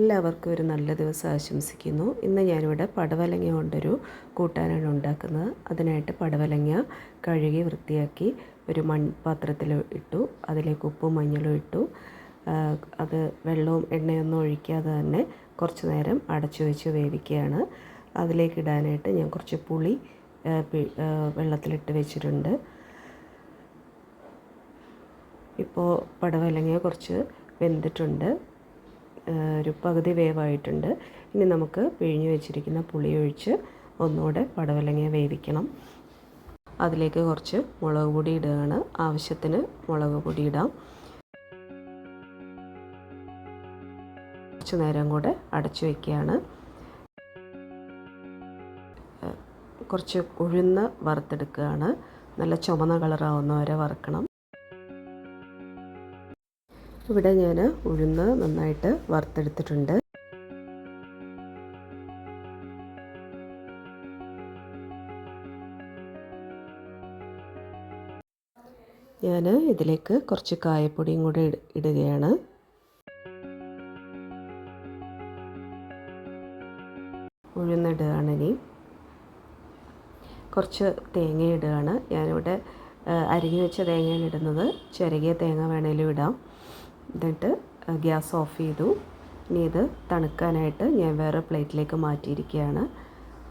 എല്ലാവർക്കും ഒരു നല്ല ദിവസം ആശംസിക്കുന്നു. ഇന്ന് ഞാനിവിടെ പടവലങ്ങ കൊണ്ടൊരു കൂട്ടാനാണ് ഉണ്ടാക്കുന്നത്. അതിനായിട്ട് പടവലങ്ങ കഴുകി വൃത്തിയാക്കി ഒരു മൺപാത്രത്തിൽ ഇട്ടു. അതിലേക്ക് ഉപ്പും മഞ്ഞളും ഇട്ടു. അത് വെള്ളവും എണ്ണയൊന്നും ഒഴിക്കാതെ തന്നെ കുറച്ച് നേരം അടച്ചു വെച്ച് വേവിക്കുകയാണ്. അതിലേക്ക് ഇടാനായിട്ട് ഞാൻ കുറച്ച് പുളി വെള്ളത്തിലിട്ട് വെച്ചിട്ടുണ്ട്. ഇപ്പോൾ പടവലങ്ങ കുറച്ച് വെന്തിട്ടുണ്ട്. ഒരു പകുതി വേവായിട്ടുണ്ട്. ഇനി നമുക്ക് പിഴിഞ്ഞു വെച്ചിരിക്കുന്ന പുളി ഒഴിച്ച് ഒന്നുകൂടെ പടവലങ്ങ വേവിക്കണം. അതിലേക്ക് കുറച്ച് മുളക് പൊടി ഇടുകയാണ്. ആവശ്യത്തിന് മുളക് പൊടി ഇടാം. കുറച്ച് നേരം കൂടെ അടച്ചു വയ്ക്കുകയാണ് കുറച്ച് ഉഴുന്ന് വറുത്തെടുക്കുകയാണ്. നല്ല ചുമന്ന കളറാവുന്ന വരെ വറുക്കണം. ഇവിടെ ഞാൻ ഉഴുന്ന് നന്നായിട്ട് വറുത്തെടുത്തിട്ടുണ്ട്. ഞാൻ ഇതിലേക്ക് കുറച്ച് കായപ്പൊടിയും കൂടെ ഇടുകയാണ്. ഉഴുന്നിടുകയാണ് ഇനി കുറച്ച് തേങ്ങ ഇടുകയാണ്. ഞാനിവിടെ അരിഞ്ഞു വെച്ച തേങ്ങയാണ് ഇടുന്നത്. ചെറുകിയ തേങ്ങ വേണേലും ഇടാം. എന്നിട്ട് ഗ്യാസ് ഓഫ് ചെയ്തു. ഇനി ഇത് തണുക്കാനായിട്ട് ഞാൻ വേറെ പ്ലേറ്റിലേക്ക് മാറ്റിയിരിക്കുകയാണ്.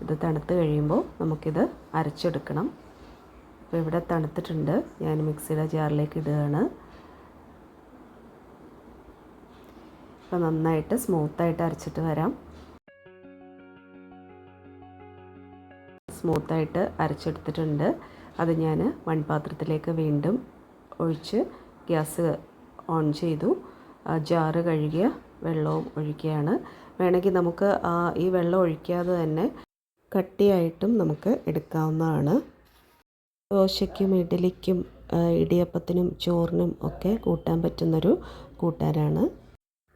ഇത് തണുത്ത് കഴിയുമ്പോൾ നമുക്കിത് അരച്ചെടുക്കണം. അപ്പോൾ ഇവിടെ തണുത്തിട്ടുണ്ട്. ഞാൻ മിക്സിയുടെ ജാറിലേക്ക് ഇടുകയാണ്. അപ്പോൾ നന്നായിട്ട് സ്മൂത്തായിട്ട് അരച്ചിട്ട് വരാം. സ്മൂത്തായിട്ട് അരച്ചെടുത്തിട്ടുണ്ട്. അത് ഞാൻ മൺപാത്രത്തിലേക്ക് വീണ്ടും ഒഴിച്ച് ഗ്യാസ് ഓൺ ചെയ്തു. ജാറ് കഴുകിയ വെള്ളവും ഒഴിക്കുകയാണ്. വേണമെങ്കിൽ നമുക്ക് ഈ വെള്ളം ഒഴിക്കാതെ തന്നെ കട്ടിയായിട്ടും നമുക്ക് എടുക്കാവുന്നതാണ്. ദോശയ്ക്കും ഇഡലിക്കും ഇടിയപ്പത്തിനും ചോറിനും ഒക്കെ കൂട്ടാൻ പറ്റുന്നൊരു കൂട്ടാനാണ്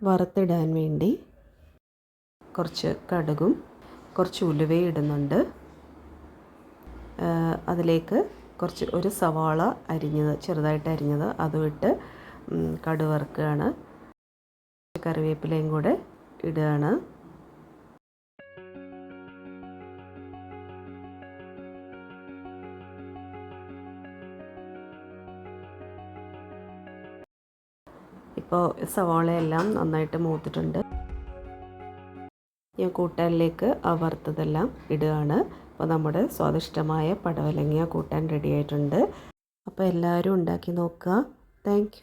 വറുത്തിടാൻ വേണ്ടി കുറച്ച് കടുകും കുറച്ച് ഉലുവയും ഇടുന്നുണ്ട്. അതിലേക്ക് കുറച്ച് ഒരു സവാള അരിഞ്ഞത് ചെറുതായിട്ട് അരിഞ്ഞത് അതും ഇട്ട് ഉം, കടുക് വറുക്കുകയാണ് കറിവേപ്പിലയും കൂടെ ഇടുകയാണ് ഇപ്പോൾ സവാളയെല്ലാം നന്നായിട്ട് മൂത്തിട്ടുണ്ട്. ഞാൻ കൂട്ടാനിലേക്ക് വറുത്തതെല്ലാം ഇടുകയാണ്. അപ്പോൾ നമ്മുടെ സ്വാദിഷ്ടമായ പടവലങ്ങിയ കൂട്ടാൻ റെഡി ആയിട്ടുണ്ട്. അപ്പോൾ എല്ലാവരും ഉണ്ടാക്കി നോക്കുക. താങ്ക്